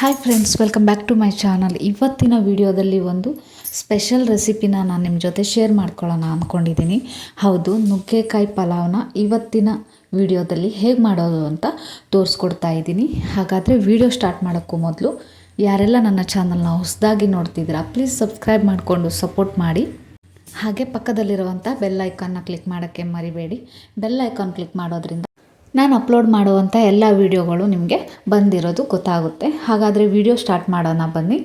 Hi friends welcome back to my channel ಇವತ್ತಿನ ವಿಡಿಯೋದಲ್ಲಿ ಒಂದು ಸ್ಪೆಷಲ್ ರೆಸಿಪಿನ ನಾನು ನಿಮ್ಮ ಜೊತೆ ಶೇರ್ ಮಾಡ್ಕೊಳ್ಳೋಣ ಅಂದ್ಕೊಂಡಿದ್ದೀನಿ ಹೌದು, ನುಗ್ಗೆಕಾಯಿ ಪಲಾವ್ನ ಇವತ್ತಿನ ವಿಡಿಯೋದಲ್ಲಿ ಹೇಗೆ ಮಾಡೋದು ಅಂತ ತೋರಿಸ್ಕೊಡ್ತಾ ಇದ್ದೀನಿ. ಹಾಗಾದರೆ ವಿಡಿಯೋ ಸ್ಟಾರ್ಟ್ ಮಾಡೋಕ್ಕೂ ಮೊದಲು ಯಾರೆಲ್ಲ ನನ್ನ ಚಾನಲ್ನ ಹೊಸದಾಗಿ ನೋಡ್ತಿದ್ದೀರಾ ಪ್ಲೀಸ್ ಸಬ್ಸ್ಕ್ರೈಬ್ ಮಾಡಿಕೊಂಡು ಸಪೋರ್ಟ್ ಮಾಡಿ. ಹಾಗೆ ಪಕ್ಕದಲ್ಲಿರುವಂಥ ಬೆಲ್ ಐಕಾನ್ನ ಕ್ಲಿಕ್ ಮಾಡೋಕ್ಕೆ ಮರಿಬೇಡಿ. ಬೆಲ್ ಐಕಾನ್ ಕ್ಲಿಕ್ ಮಾಡೋದ್ರಿಂದ ನಾನು ಅಪ್ಲೋಡ್ ಮಾಡುವಂಥ ಎಲ್ಲ ವೀಡಿಯೋಗಳು ನಿಮಗೆ ಬಂದಿರೋದು ಗೊತ್ತಾಗುತ್ತೆ. ಹಾಗಾದರೆ ವಿಡಿಯೋ ಸ್ಟಾರ್ಟ್ ಮಾಡೋಣ ಬನ್ನಿ.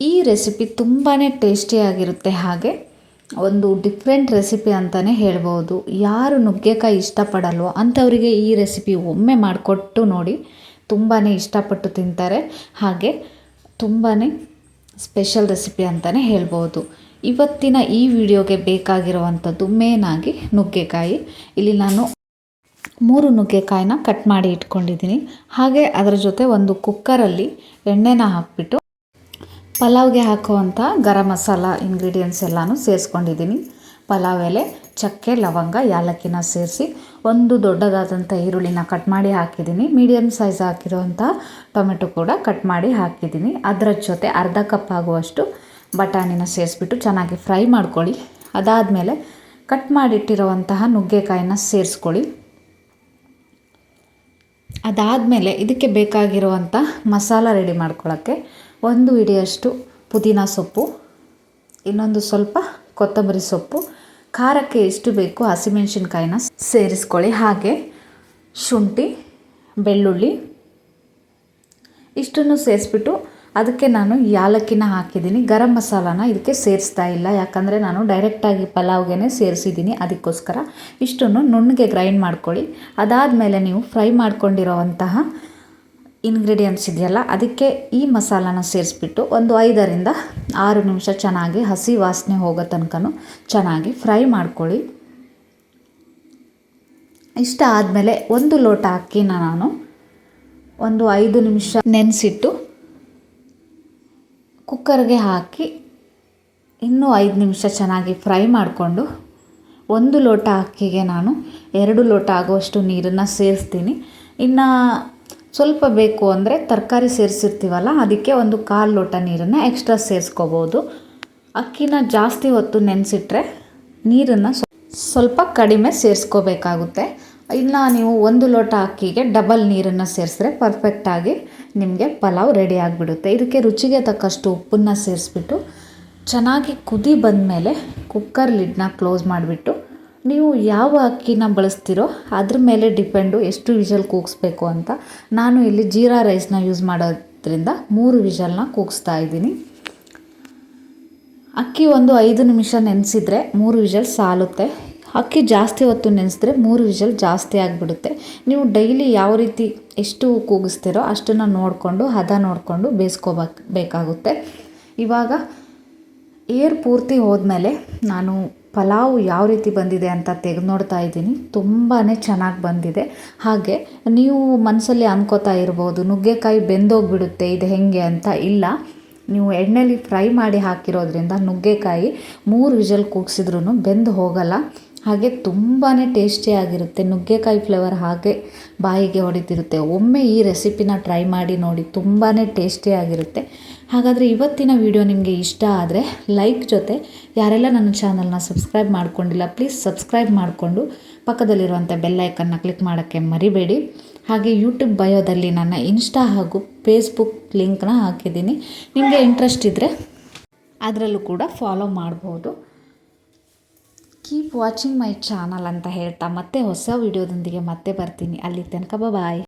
ಈ ರೆಸಿಪಿ ತುಂಬಾ ಟೇಸ್ಟಿಯಾಗಿರುತ್ತೆ ಹಾಗೆ ಒಂದು ಡಿಫ್ರೆಂಟ್ ರೆಸಿಪಿ ಅಂತಲೇ ಹೇಳ್ಬೋದು. ಯಾರು ನುಗ್ಗೆಕಾಯಿ ಇಷ್ಟಪಡಲ್ವೋ ಅಂಥವರಿಗೆ ಈ ರೆಸಿಪಿ ಒಮ್ಮೆ ಮಾಡಿಕೊಟ್ಟು ನೋಡಿ ತುಂಬಾ ಇಷ್ಟಪಟ್ಟು ತಿಂತಾರೆ. ಹಾಗೆ ತುಂಬಾ ಸ್ಪೆಷಲ್ ರೆಸಿಪಿ ಅಂತಲೇ ಹೇಳ್ಬೋದು. ಇವತ್ತಿನ ಈ ವಿಡಿಯೋಗೆ ಬೇಕಾಗಿರುವಂಥದ್ದು ಮೇನಾಗಿ ನುಗ್ಗೆಕಾಯಿ. ಇಲ್ಲಿ ನಾನು ಮೂರು ನುಗ್ಗೆಕಾಯಿನ ಕಟ್ ಮಾಡಿ ಇಟ್ಕೊಂಡಿದ್ದೀನಿ. ಹಾಗೆ ಅದರ ಜೊತೆ ಒಂದು ಕುಕ್ಕರಲ್ಲಿ ಎಣ್ಣೆನ ಹಾಕಿಬಿಟ್ಟು ಪಲಾವ್ಗೆ ಹಾಕುವಂಥ ಗರಂ ಮಸಾಲ ಇಂಗ್ರೀಡಿಯೆಂಟ್ಸ್ ಎಲ್ಲನೂ ಸೇರಿಸ್ಕೊಂಡಿದ್ದೀನಿ. ಪಲಾವ್ ಎಲೆ, ಚಕ್ಕೆ, ಲವಂಗ, ಯಾಲಕ್ಕಿನ ಸೇರಿಸಿ ಒಂದು ದೊಡ್ಡದಾದಂಥ ಈರುಳ್ಳಿನ ಕಟ್ ಮಾಡಿ ಹಾಕಿದ್ದೀನಿ. ಮೀಡಿಯಮ್ ಸೈಜ್ ಹಾಕಿರುವಂಥ ಟೊಮೆಟೊ ಕೂಡ ಕಟ್ ಮಾಡಿ ಹಾಕಿದ್ದೀನಿ. ಅದರ ಜೊತೆ ಅರ್ಧ ಕಪ್ ಆಗುವಷ್ಟು ಬಟಾಣಿನ ಸೇರಿಸ್ಬಿಟ್ಟು ಚೆನ್ನಾಗಿ ಫ್ರೈ ಮಾಡ್ಕೊಳ್ಳಿ. ಅದಾದಮೇಲೆ ಕಟ್ ಮಾಡಿಟ್ಟಿರುವಂತಹ ನುಗ್ಗೆಕಾಯಿನ ಸೇರಿಸ್ಕೊಳ್ಳಿ. ಅದಾದಮೇಲೆ ಇದಕ್ಕೆ ಬೇಕಾಗಿರುವಂಥ ಮಸಾಲ ರೆಡಿ ಮಾಡ್ಕೊಳ್ಳೋಕ್ಕೆ ಒಂದು ಹಿಡಿಯಷ್ಟು ಪುದೀನ ಸೊಪ್ಪು, ಇನ್ನೊಂದು ಸ್ವಲ್ಪ ಕೊತ್ತಂಬರಿ ಸೊಪ್ಪು, ಖಾರಕ್ಕೆ ಎಷ್ಟು ಬೇಕು ಹಸಿಮೆಣಸಿನ್ಕಾಯಿನ ಸೇರಿಸ್ಕೊಳ್ಳಿ. ಹಾಗೆ ಶುಂಠಿ, ಬೆಳ್ಳುಳ್ಳಿ, ಇಷ್ಟನ್ನು ಸೇರಿಸ್ಬಿಟ್ಟು ಅದಕ್ಕೆ ನಾನು ಯಾಲಕ್ಕಿನ ಹಾಕಿದ್ದೀನಿ. ಗರಂ ಮಸಾಲಾನ ಇದಕ್ಕೆ ಸೇರಿಸ್ತಾ ಇಲ್ಲ. ಯಾಕಂದರೆ ನಾನು ಡೈರೆಕ್ಟಾಗಿ ಪಲಾವ್ಗೆ ಸೇರಿಸಿದ್ದೀನಿ. ಅದಕ್ಕೋಸ್ಕರ ಇಷ್ಟನ್ನು ನುಣ್ಣಗೆ ಗ್ರೈಂಡ್ ಮಾಡ್ಕೊಳ್ಳಿ. ಅದಾದಮೇಲೆ ನೀವು ಫ್ರೈ ಮಾಡ್ಕೊಂಡಿರೋವಂತಹ ಇಂಗ್ರೀಡಿಯೆಂಟ್ಸ್ ಇದೆಯಲ್ಲ, ಅದಕ್ಕೆ ಈ ಮಸಾಲಾನ ಸೇರಿಸ್ಬಿಟ್ಟು ಒಂದು ಐದರಿಂದ ಆರು ನಿಮಿಷ ಚೆನ್ನಾಗಿ ಹಸಿ ವಾಸನೆ ಹೋಗೋ ತನಕ ಚೆನ್ನಾಗಿ ಫ್ರೈ ಮಾಡ್ಕೊಳ್ಳಿ. ಇಷ್ಟ ಆದಮೇಲೆ ಒಂದು ಲೋಟ ಅಕ್ಕಿನ ನಾನು ಒಂದು ಐದು ನಿಮಿಷ ನೆನೆಸಿಟ್ಟು ಕುಕ್ಕರ್ಗೆ ಹಾಕಿ ಇನ್ನೂ ಐದು ನಿಮಿಷ ಚೆನ್ನಾಗಿ ಫ್ರೈ ಮಾಡಿಕೊಂಡು ಒಂದು ಲೋಟ ಅಕ್ಕಿಗೆ ನಾನು ಎರಡು ಲೋಟ ಆಗುವಷ್ಟು ನೀರನ್ನು ಸೇರಿಸ್ತೀನಿ. ಇನ್ನು ಸ್ವಲ್ಪ ಬೇಕು ಅಂದರೆ ತರಕಾರಿ ಸೇರಿಸಿರ್ತೀವಲ್ಲ, ಅದಕ್ಕೆ ಒಂದು ಕಾಲು ಲೋಟ ನೀರನ್ನು ಎಕ್ಸ್ಟ್ರಾ ಸೇರಿಸ್ಕೋಬೋದು. ಅಕ್ಕಿನ ಜಾಸ್ತಿ ಹೊತ್ತು ನೆನೆಸಿಟ್ರೆ ನೀರನ್ನು ಸ್ವಲ್ಪ ಕಡಿಮೆ ಸೇರಿಸ್ಕೋಬೇಕಾಗುತ್ತೆ. ಇನ್ನು ನೀವು ಒಂದು ಲೋಟ ಅಕ್ಕಿಗೆ ಡಬಲ್ ನೀರನ್ನು ಸೇರಿಸಿದ್ರೆ ಪರ್ಫೆಕ್ಟಾಗಿ ನಿಮಗೆ ಪಲಾವ್ ರೆಡಿ ಆಗಿಬಿಡುತ್ತೆ. ಇದಕ್ಕೆ ರುಚಿಗೆ ತಕ್ಕಷ್ಟು ಉಪ್ಪನ್ನು ಸೇರಿಸ್ಬಿಟ್ಟು ಚೆನ್ನಾಗಿ ಕುದಿ ಬಂದಮೇಲೆ ಕುಕ್ಕರ್ ಲಿಡ್ನ ಕ್ಲೋಸ್ ಮಾಡಿಬಿಟ್ಟು ನೀವು ಯಾವ ಅಕ್ಕಿನ ಬಳಸ್ತೀರೋ ಅದ್ರ ಮೇಲೆ ಡಿಪೆಂಡು ಎಷ್ಟು ವಿಷಲ್ ಕೂಗಿಸ್ಬೇಕು ಅಂತ ನಾನು ಇಲ್ಲಿ ಜೀರಾ ರೈಸ್ನ ಯೂಸ್ ಮಾಡೋದ್ರಿಂದ ಮೂರು ವಿಷಲ್ನ ಕೂಗಿಸ್ತಾ ಇದ್ದೀನಿ. ಅಕ್ಕಿ ಒಂದು ಐದು ನಿಮಿಷ ನೆನೆಸಿದ್ರೆ ಮೂರು ವಿಷಲ್ ಸಾಲುತ್ತೆ. ಅಕ್ಕಿ ಜಾಸ್ತಿ ಹೊತ್ತು ನೆನೆಸಿದ್ರೆ ಮೂರು ವಿಷಲ್ ಜಾಸ್ತಿ ಆಗಿಬಿಡುತ್ತೆ. ನೀವು ಡೈಲಿ ಯಾವ ರೀತಿ ಎಷ್ಟು ಕೂಗಿಸ್ತೀರೋ ಅಷ್ಟನ್ನು ನೋಡಿಕೊಂಡು, ಹದ ನೋಡಿಕೊಂಡು ಬೇಯಿಸ್ಕೋಬೇಕು, ಬೇಕಾಗುತ್ತೆ. ಇವಾಗ ಏರ್ ಪೂರ್ತಿ ಹೋದ್ಮೇಲೆ ನಾನು ಪಲಾವ್ ಯಾವ ರೀತಿ ಬಂದಿದೆ ಅಂತ ತೆಗೆದು ನೋಡ್ತಾ ಇದ್ದೀನಿ. ತುಂಬಾ ಚೆನ್ನಾಗಿ ಬಂದಿದೆ. ಹಾಗೆ ನೀವು ಮನಸ್ಸಲ್ಲಿ ಅನ್ಕೋತಾ ಇರ್ಬೋದು, ನುಗ್ಗೆಕಾಯಿ ಬೆಂದೋಗ್ಬಿಡುತ್ತೆ, ಇದು ಹೇಗೆ ಅಂತ. ಇಲ್ಲ, ನೀವು ಎಣ್ಣೆಲಿ ಫ್ರೈ ಮಾಡಿ ಹಾಕಿರೋದ್ರಿಂದ ನುಗ್ಗೆಕಾಯಿ ಮೂರು ವಿಜಲ್ ಕೂಗಿಸಿದ್ರೂ ಬೆಂದು ಹೋಗಲ್ಲ. ಹಾಗೆ ತುಂಬಾ ಟೇಸ್ಟಿಯಾಗಿರುತ್ತೆ ನುಗ್ಗೆಕಾಯಿ ಫ್ಲೇವರ್ ಹಾಗೆ ಬಾಯಿಗೆ ಹೊಡಿತಿರುತ್ತೆ. ಒಮ್ಮೆ ಈ ರೆಸಿಪಿನ ಟ್ರೈ ಮಾಡಿ ನೋಡಿ ತುಂಬಾ ಟೇಸ್ಟಿಯಾಗಿರುತ್ತೆ ಹಾಗಾದರೆ ಇವತ್ತಿನ ವಿಡಿಯೋ ನಿಮಗೆ ಇಷ್ಟ ಆದರೆ ಲೈಕ್ ಜೊತೆ ಯಾರೆಲ್ಲ ನನ್ನ ಚಾನಲ್ನ ಸಬ್ಸ್ಕ್ರೈಬ್ ಮಾಡ್ಕೊಂಡಿಲ್ಲ ಪ್ಲೀಸ್ ಸಬ್ಸ್ಕ್ರೈಬ್ ಮಾಡಿಕೊಂಡು ಪಕ್ಕದಲ್ಲಿರುವಂಥ ಬೆಲ್ಲೈಕನ್ನ ಕ್ಲಿಕ್ ಮಾಡೋಕ್ಕೆ ಮರಿಬೇಡಿ. ಹಾಗೆ ಯೂಟ್ಯೂಬ್ ಬಯೋದಲ್ಲಿ ನನ್ನ ಇನ್ಸ್ಟಾ ಹಾಗೂ ಫೇಸ್ಬುಕ್ ಲಿಂಕ್ನ ಹಾಕಿದ್ದೀನಿ. ನಿಮಗೆ ಇಂಟ್ರೆಸ್ಟ್ ಇದ್ದರೆ ಅದರಲ್ಲೂ ಕೂಡ ಫಾಲೋ ಮಾಡ್ಬೋದು. ಕೀಪ್ ವಾಚಿಂಗ್ ಮೈ ಚಾನಲ್ ಅಂತ ಹೇಳ್ತಾ ಮತ್ತೆ ಹೊಸ ವಿಡಿಯೋದೊಂದಿಗೆ ಮತ್ತೆ ಬರ್ತೀನಿ. ಅಲ್ಲಿ ತನಕ ಬಾಯ್